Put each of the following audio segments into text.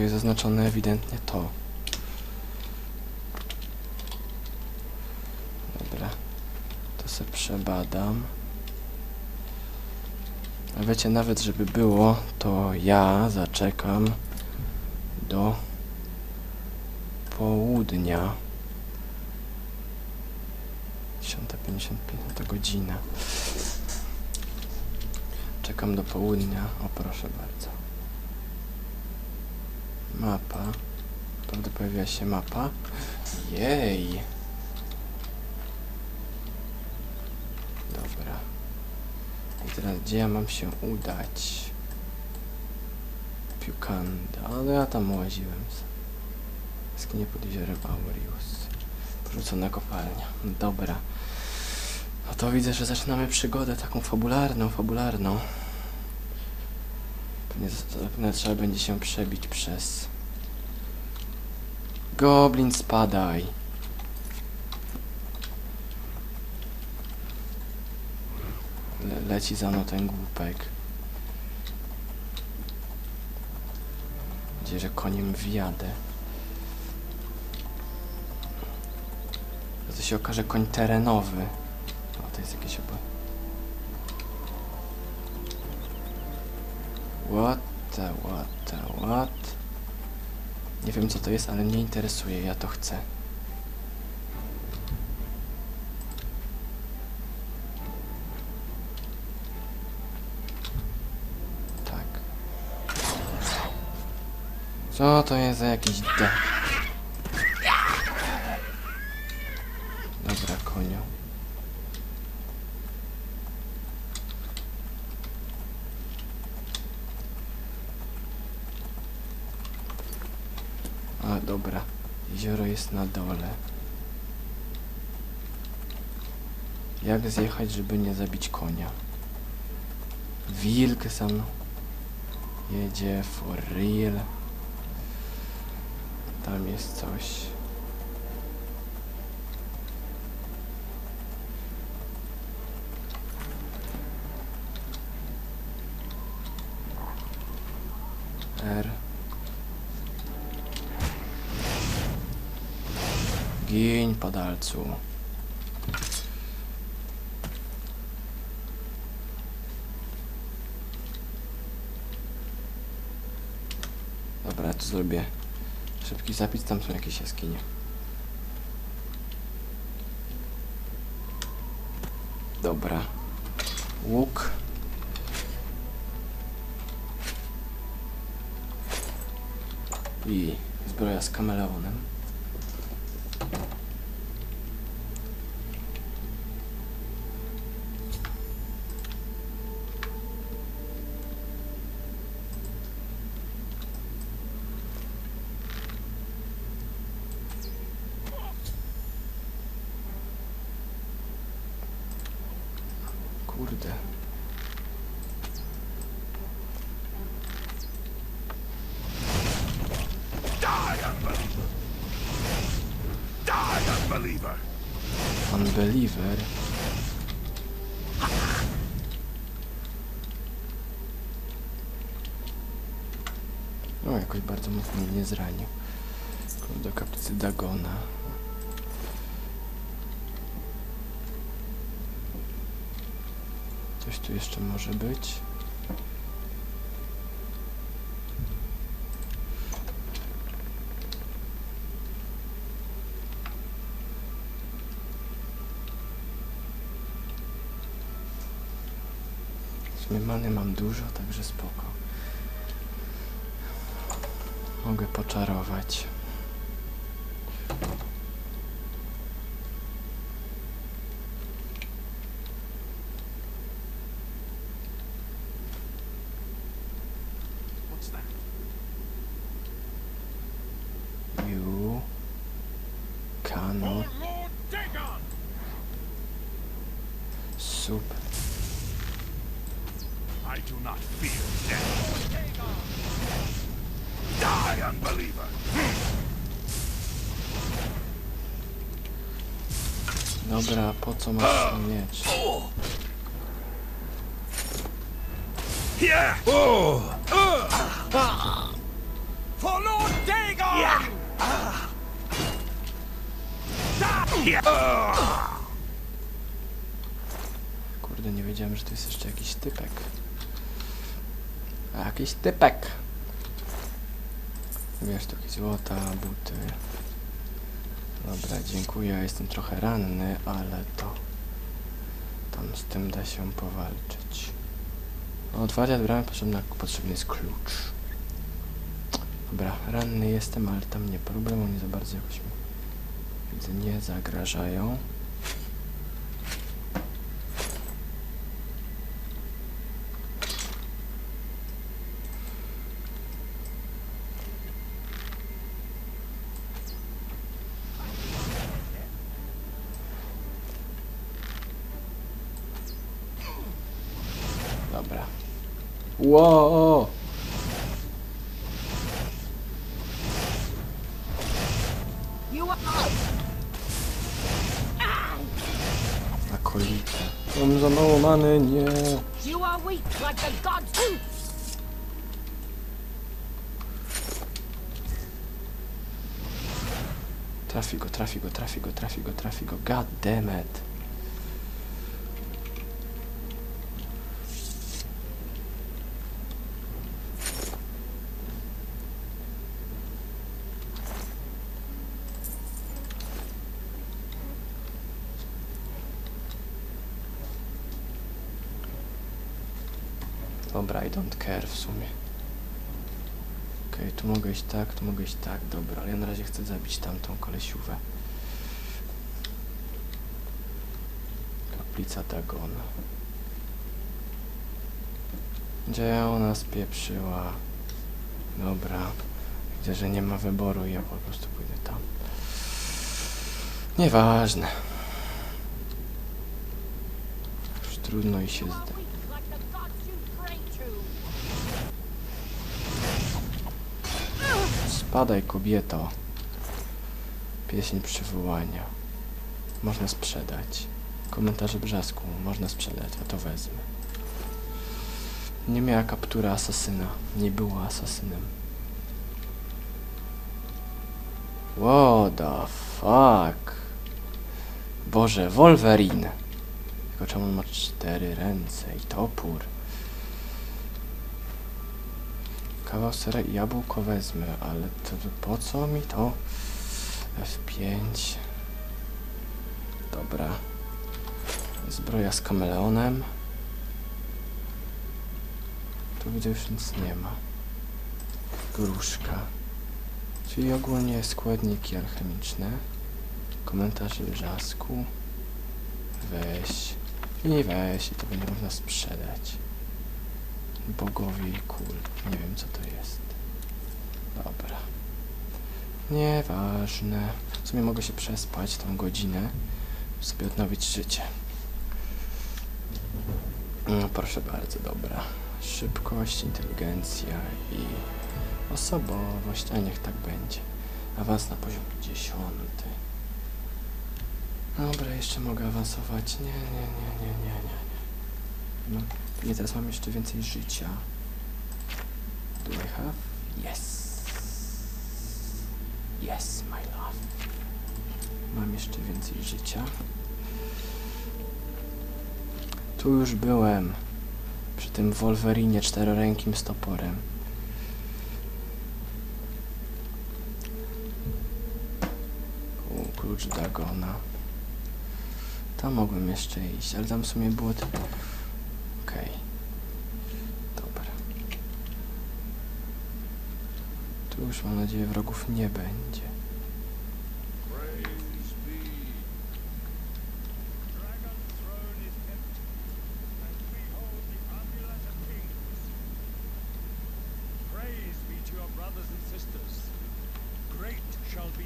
tu jest zaznaczone ewidentnie to. Dobra. To se przebadam. A wiecie, nawet żeby było, to ja zaczekam do południa. 10.55 to godzina. Czekam do południa. O, proszę bardzo. Mapa. Prawda pojawiła się mapa. Jej. Dobra. I teraz gdzie ja mam się udać? Piukanda. Ale ja tam łaziłem. Skinie pod jeziorem Aurius. Porzucona kopalnia. Dobra. No to widzę, że zaczynamy przygodę taką fabularną, fabularną. Zapewne trzeba będzie się przebić przez... Goblin spadaj! Le leci za mną ten głupek. Gdzie, że koniem wjadę. To się okaże koń terenowy. O, to jest jakieś oba... What the, what the, what? Nie wiem co to jest, ale mnie interesuje, ja to chcę. Tak. Co to jest za jakiś de... Dobra, koniu. A, dobra. Jezioro jest na dole. Jak zjechać, żeby nie zabić konia? Wilk sam jedzie for real. Tam jest coś. R. Gień, padalcu. Dobra, ja tu zrobię szybki zapis, tam są jakieś jaskinie. Dobra. Łuk. I zbroja z kameleonem. Unbeliever. O, jakoś bardzo mocno mnie nie zranił. Do kaplicy Dagona. Coś tu jeszcze może być. Many mam dużo, także spoko. Mogę poczarować. Kano. Lord Dagon! Super. I do not fear death. Die, unbeliever! Dobra, po co masz ten miecz? Kurde, nie wiedziałem, że tu jest jeszcze jakiś typek. A, jakiś typek! Wiesz, tu jakieś złota, buty. Dobra, dziękuję, jestem trochę ranny, ale to... Tam z tym da się powalczyć. Otwarcia bramy potrzebna, potrzebny jest klucz. Dobra, ranny jestem, ale tam nie problemu, nie za bardzo jakoś mi widzę, nie zagrażają. Dobra. Are Akolite. Mam za mało many, nie. you are weak like the gods. Trafi go, trafi go, trafi go, trafi go, trafi go. God damn it. Dobra, I don't care w sumie. Okej, tu mogę iść tak, tu mogę iść tak, dobra, ale ja na razie chcę zabić tamtą kolesiówę. Kaplica Dagona. Gdzie ona spieprzyła? Dobra. Widzę, że nie ma wyboru i ja po prostu pójdę tam. Nieważne. Już trudno i się zda. Spadaj, kobieto. Pieśń przywołania. Można sprzedać. Komentarze brzasku. Można sprzedać, a to wezmę. Nie miała kaptura asasyna. Nie była asasynem. What the fuck? Boże, Wolverine. Tylko czemu ma cztery ręce i topór? Kawał sera i jabłko wezmę, ale to, po co mi to? F5. Dobra. Zbroja z kameleonem. Tu widzę już nic nie ma. Gruszka. Czyli ogólnie składniki alchemiczne. Komentarze wrzasku. Weź. I weź. I to będzie można sprzedać. Bogowie i kul. Nie wiem co to jest. Dobra. Nieważne. W sumie mogę się przespać tą godzinę. Sobie odnowić życie. No, proszę bardzo, dobra. Szybkość, inteligencja i osobowość, a niech tak będzie. Awans na poziom 10. Dobra, jeszcze mogę awansować. Nie, nie, nie, nie, nie, nie. No, nie, teraz mam jeszcze więcej życia. Do I have? Yes. Yes, my love. Mam jeszcze więcej życia. Tu już byłem. Przy tym Wolverinie czterorękim z toporem. Klucz Dagona. Tam mogłem jeszcze iść, ale tam w sumie było tylko... Okej. Dobra. Tu już mam nadzieję wrogów nie będzie. Praise be. Dragon's throne is empty, and we hold the amulet of kings. Praise be to your brothers and sisters. Great shall be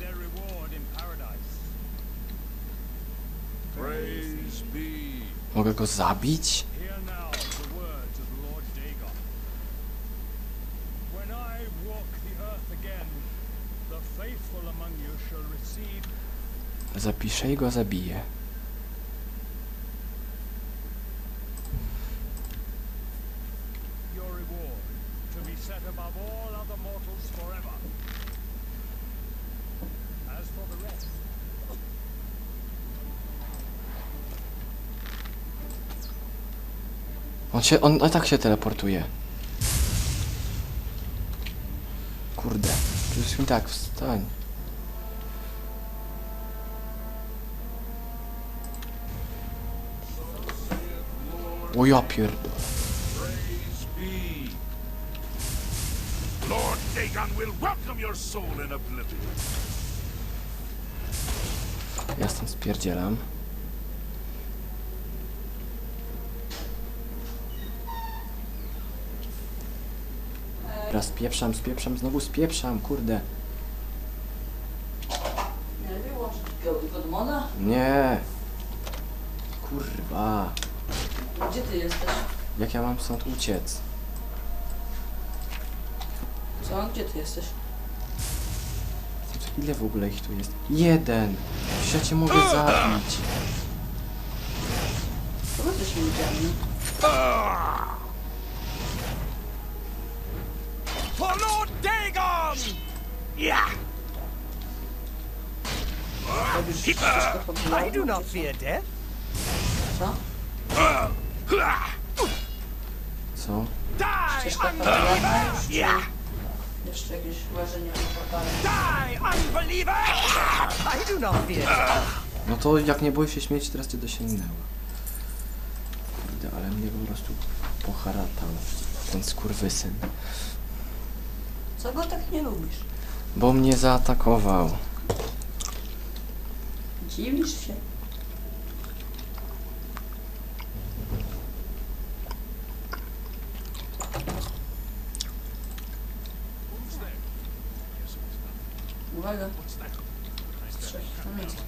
their reward in paradise. Praise be. Mogę go zabić? Hear now the words of Lord Dagon. When I walk the earth again, the faithful among you shall receive Zapiszę i go zabiję. On się, on a tak się teleportuje. Kurde, przecież mi tak, wstań. O ja pierd... Praise be. Lord Dagon will welcome your soul in oblivion. Ja stąd spierdzielam. Teraz spieprzam, spieprzam, znowu spieprzam, kurde. Nie. Kurwa. Gdzie ty jesteś? Jak ja mam stąd uciec? Co? Gdzie ty jesteś? Ile w ogóle ich tu jest? Jeden! Przecież ja cię mogę zabić. Kogo jesteś ludziami? For Lord Dagon! Yeah! Robisz wszystko po I do not fear death. Co? Co? Ścieżka fabularna? Yeah! Jeszcze jakieś łażenie po portale? Die, unbeliever! I do not fear death. No to jak nie boisz się śmierci, teraz cię dosięgnęła. Kurde, ale mnie po prostu poharatał ten skurwysyn. Co go tak nie lubisz? Bo mnie zaatakował. Dziwisz się? Uwaga. Miejscu.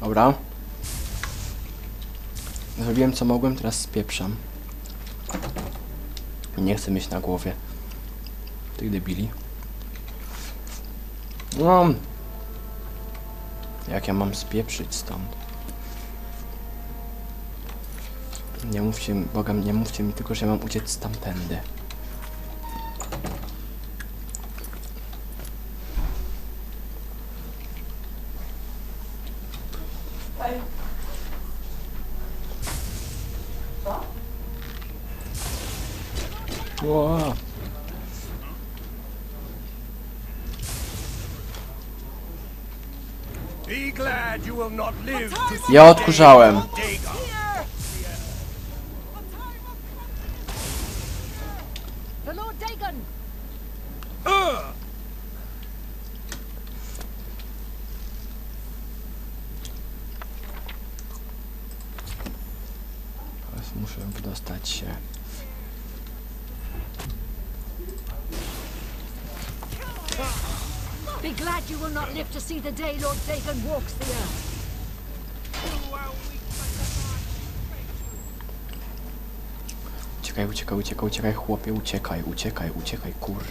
Dobra. Zrobiłem co mogłem, teraz spieprzam. Nie chcę mieć na głowie tych debili. No. Jak ja mam spieprzyć stąd? Nie mówcie, bogam, nie mówcie mi tylko, że mam uciec stamtędy. Ej. Co? Ła. Be glad you will not live to see Ja odkurzałem. See the day Lord Dagon walks the earth. Uciekaj, uciekaj, uciekaj, uciekaj, chłopie, uciekaj, uciekaj, uciekaj, kur.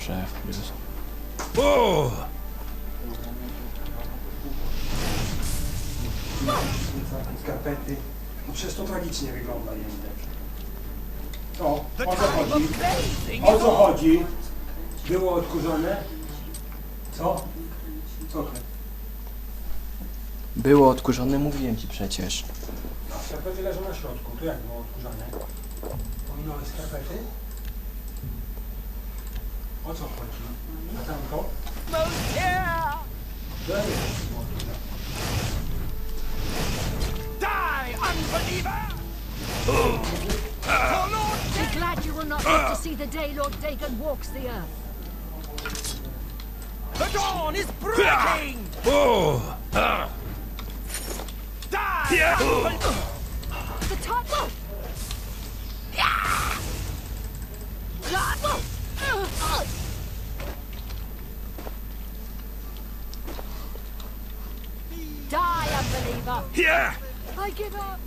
Boże, Jezus. skarpety. No przecież to tragicznie wygląda, Jędrek. To, o co chodzi? O co chodzi? Było odkurzone? Co? Co to? Było odkurzone, mówiłem ci przecież. A skarpety leżą na środku. Tu jak było odkurzane? Pominąłeś skarpety? O co chodzi? Na tamto? To ja nie. Die, unbeliever! Be glad you will not live to see the day Lord Dagon walks the earth. The dawn is breaking! Oh. Die, Yeah! I give up!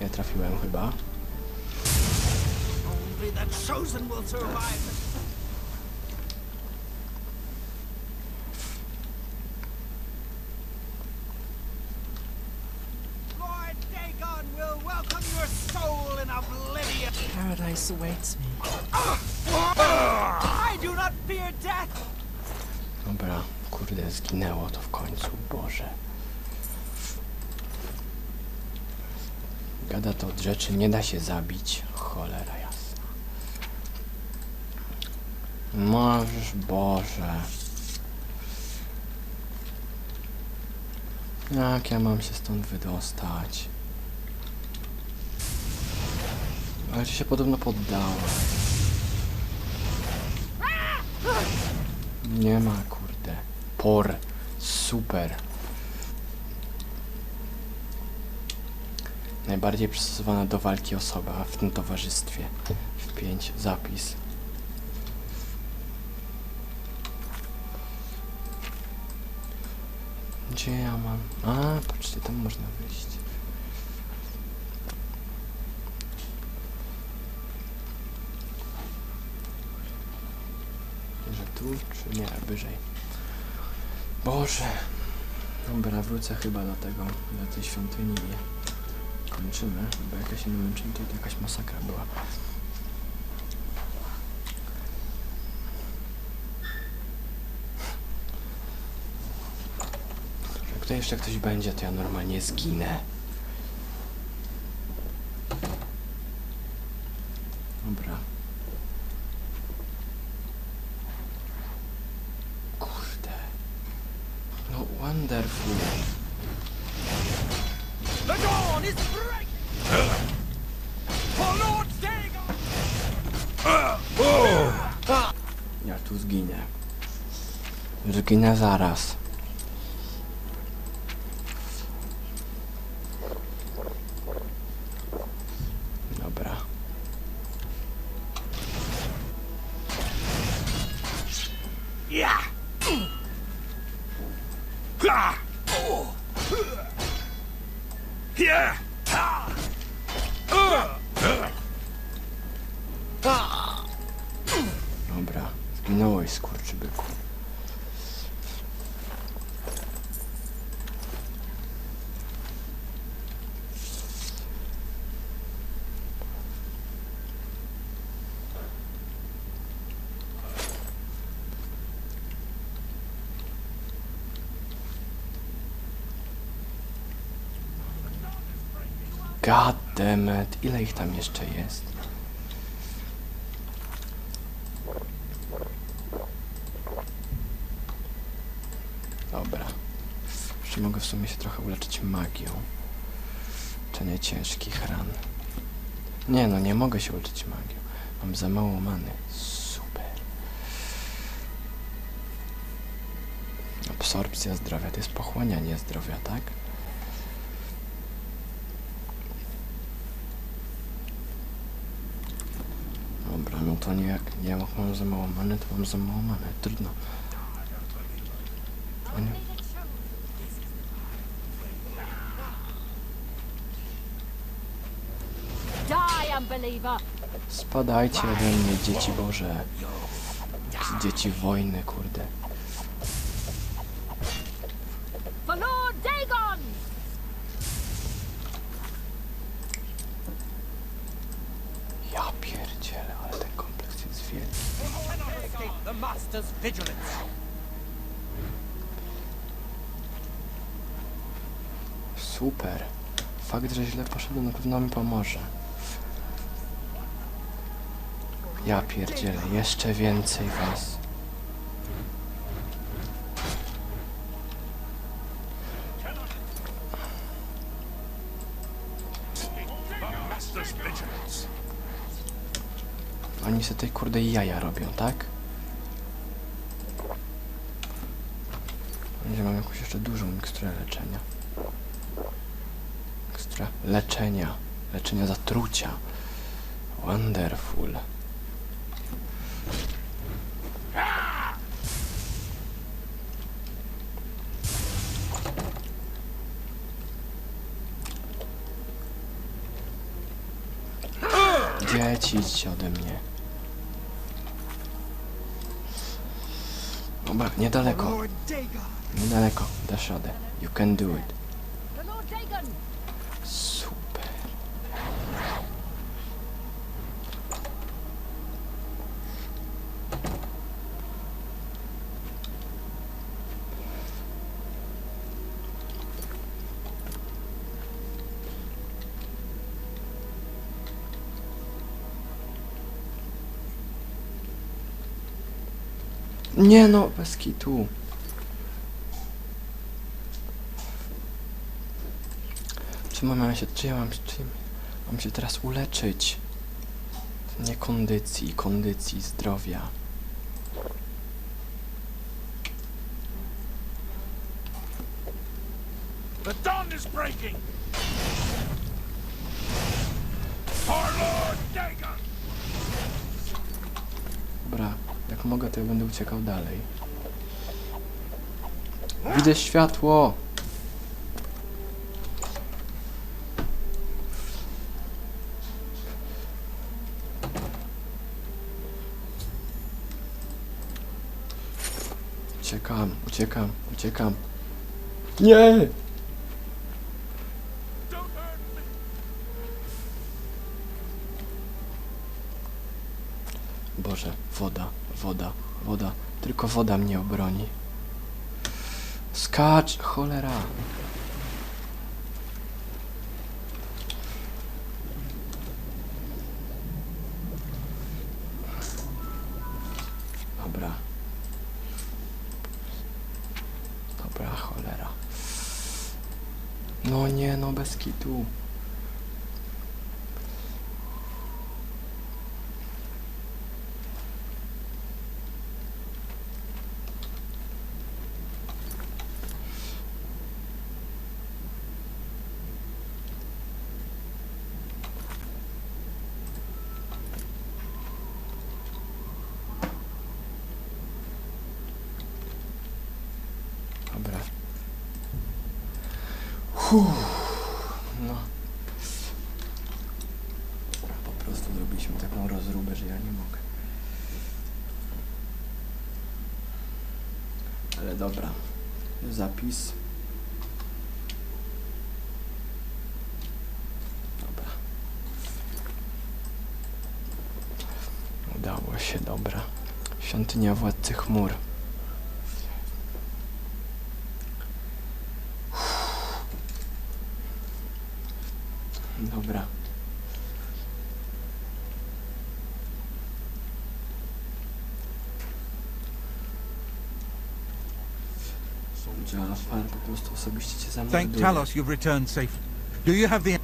Ja trafiłem chyba. Only the chosen will survive. Awaits me. I do not fear death. Dobra, kurde, zginęło to w końcu, Boże. Gada to od rzeczy, nie da się zabić. Cholera jasna. Możesz, Boże. Jak ja mam się stąd wydostać? Ale ci się podobno poddała. Nie ma, kurde. Por. Super. Najbardziej przystosowana do walki osoba w tym towarzystwie. W 5 zapis. Gdzie ja mam? A, patrzcie, tam można wyjść. Czy nie, wyżej. Boże. Dobra, wrócę chyba do tego, do tej świątyni i kończymy, bo jak ja się nie męczyłem, to jakaś masakra była. Jak tutaj jeszcze ktoś będzie, to ja normalnie zginę. Dobra. Kurde. No wonderful. The dawn is breaking. For Lord Dagon. Ja tu zginę. Zginę zaraz. Dobra. Dobra. Zginąłeś, skurczybyku. God. Ile ich tam jeszcze jest? Dobra. Jeszcze mogę w sumie się trochę uleczyć magią. Leczenie ciężkich ran. Nie no, nie mogę się uleczyć magią. Mam za mało many. Super. Absorpcja zdrowia to jest pochłanianie zdrowia, tak? Dobra, no to nie jak, nie jak mam za mało many, to mam za mało many. Trudno. O nie. Spadajcie ode mnie, dzieci Boże. Dzieci wojny, kurde. For Lord master's vigilance. Super. Fakt, że źle poszedłem na pewno mi pomoże. Ja pierdzielę, jeszcze więcej was. Oni sobie tej kurde jaja robią, tak? Będzie mam jakąś jeszcze dużą miksturę leczenia. Mikstura leczenia. Leczenia zatrucia. Wonderful. Dzieci, idźcie ode mnie. Dobra, niedaleko, niedaleko. Dasz radę. You can do it. Super. Nie no, bez. Czy mam się, czy ja mam, czy mam się teraz uleczyć? Nie kondycji, kondycji, zdrowia. The dawn is breaking. Dobra, jak mogę, to ja będę uciekał dalej. Widzę światło! Uciekam, uciekam, uciekam. Nie! Boże, woda, woda, woda. Tylko woda mnie obroni. Skacz, cholera. No nie, no bez kitu. Dobra. Uff, no. Po prostu zrobiliśmy taką rozróbę, że ja nie mogę. Ale dobra. Zapis. Dobra. Udało się, dobra. Świątynia Władcy Chmur. Osobiście cię Thank zamorduje. Talos you've returned safely. Do you have the...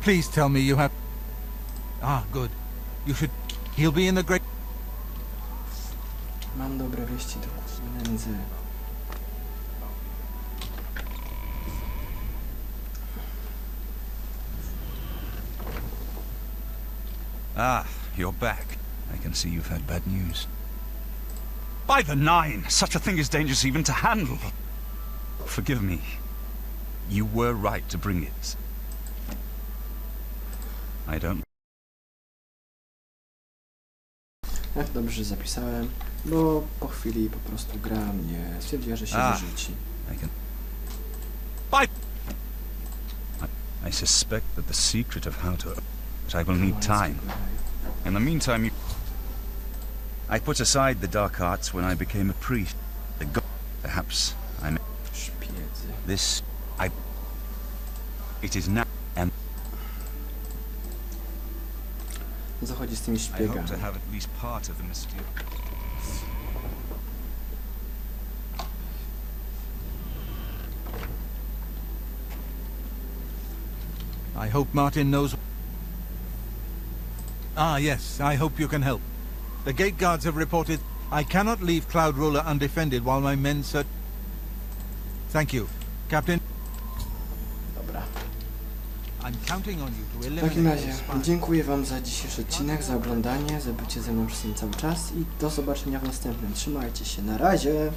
Please tell me you have... Ah, good. You should... He'll be in the great... Mam dobre wieści do nędzy. Ah, you're back. I can see you've had bad news. By the nine! Such a thing is dangerous even to handle. Forgive me. You were right to bring it. I don't... Jak dobrze zapisałem, bo po chwili po prostu gra mnie stwierdziła, że się A. wyrzuci. I can... I, I suspect that the secret of how to... But I will need time. In the meantime, you... I put aside the dark arts when I became a priest. The god, perhaps. This, I. It is now, and O co chodzi z tymi I hope szpiegami? to have at least part of the mysterious. I hope Martin knows. Ah, yes, I hope you can help. The gate guards have reported I cannot leave Cloud Ruler undefended while my men search. Thank you, Captain. Dobra. W takim razie dziękuję wam za dzisiejszy odcinek, za oglądanie, za bycie ze mną przez ten cały czas i do zobaczenia w następnym. Trzymajcie się, na razie!